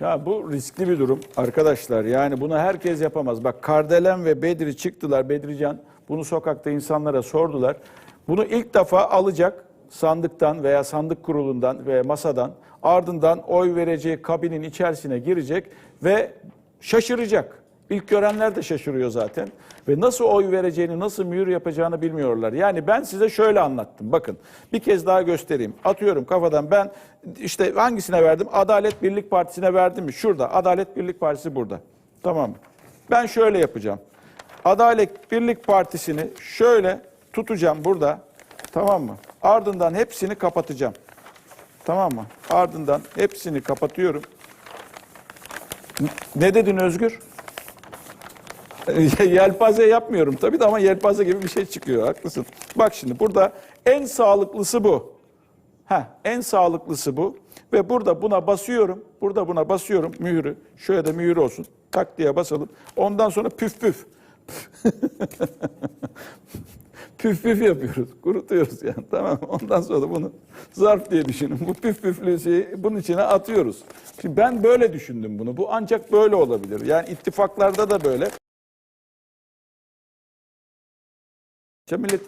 Ya bu riskli bir durum arkadaşlar. Yani bunu herkes yapamaz. Bak Kardelen ve Bedri çıktılar. Bedrican bunu sokakta insanlara sordular. Bunu ilk defa alacak sandıktan veya sandık kurulundan veya masadan ardından oy vereceği kabinin içerisine girecek ve şaşıracak. İlk görenler de şaşırıyor zaten. Ve nasıl oy vereceğini, nasıl mühür yapacağını bilmiyorlar. Yani ben size şöyle anlattım. Bakın bir kez daha göstereyim. Atıyorum kafadan ben işte hangisine verdim? Adalet Birlik Partisi'ne verdim mi? Şurada. Adalet Birlik Partisi burada. Tamam? Ben şöyle yapacağım. Adalet Birlik Partisi'ni şöyle tutacağım burada. Tamam mı? Ardından hepsini kapatacağım. Tamam mı? Ardından hepsini kapatıyorum. Ne dedin Özgür? yelpaze yapmıyorum tabii de ama yelpaze gibi bir şey çıkıyor. Haklısın. Bak şimdi burada en sağlıklısı bu. Ha, en sağlıklısı bu. Ve burada buna basıyorum. Burada buna basıyorum mühürü. Şöyle de mühür olsun. Tak diye basalım. Ondan sonra püf püf. püf püf yapıyoruz. Kurutuyoruz yani. Tamam? Ondan sonra bunu zarf diye düşünün. Bu püf püflü şeyi bunun içine atıyoruz. Şimdi ben böyle düşündüm bunu. Bu ancak böyle olabilir. Yani ittifaklarda da böyle. Millet